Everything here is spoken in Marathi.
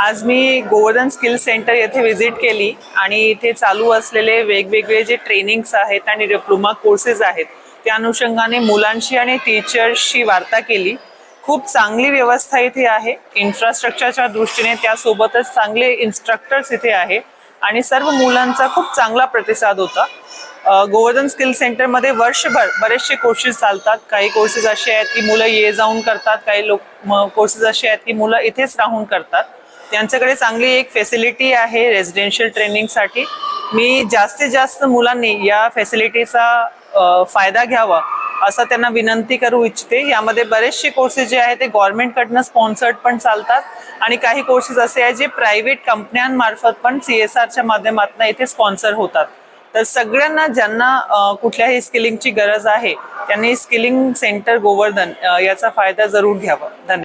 आज मी गोवर्धन स्किल सेंटर येथे व्हिजिट केली आणि इथे चालू असलेले वेगवेगळे जे ट्रेनिंग्स आहेत आणि डिप्लोमा कोर्सेस आहेत त्या अनुषंगाने मुलांशी आणि टीचर्सशी वार्ता केली. खूप चांगली व्यवस्था इथे आहे. इन्फ्रास्ट्रक्चरच्या दृष्टीने त्यासोबतच चांगले इन्स्ट्रक्टर्स इथे आहे आणि सर्व मुलांचा खूप चांगला प्रतिसाद होता. गोवर्धन स्किल सेंटरमध्ये वर्षभर बरेचसे कोर्सेस चालतात. काही कोर्सेस असे आहेत की मुलं ये जाऊन करतात काही लोक कोर्सेस असे आहेत की मुलं इथेच राहून करतात. त्यांच्याकडे चांगली एक फॅसिलिटी आहे रेसिडेन्शियल ट्रेनिंगसाठी मी जास्तीत जास्त मुलांनी या फॅसिलिटीचा फायदा घ्यावा असं त्यांना विनंती करू इच्छिते. यामध्ये बरेचसे कोर्सेस जे आहेत ते गव्हर्नमेंटकडनं स्पॉन्सर्ड पण चालतात आणि काही कोर्सेस असे आहेत जे प्रायव्हेट कंपन्यांमार्फत पण सी एस आरच्या माध्यमातून इथे स्पॉन्सर होतात. तर सगळ्यांना ज्यांना कुठल्याही स्किलिंगची गरज आहे त्यांनी स्किलिंग सेंटर गोवर्धन याचा फायदा जरूर घ्यावा. धन्यवाद.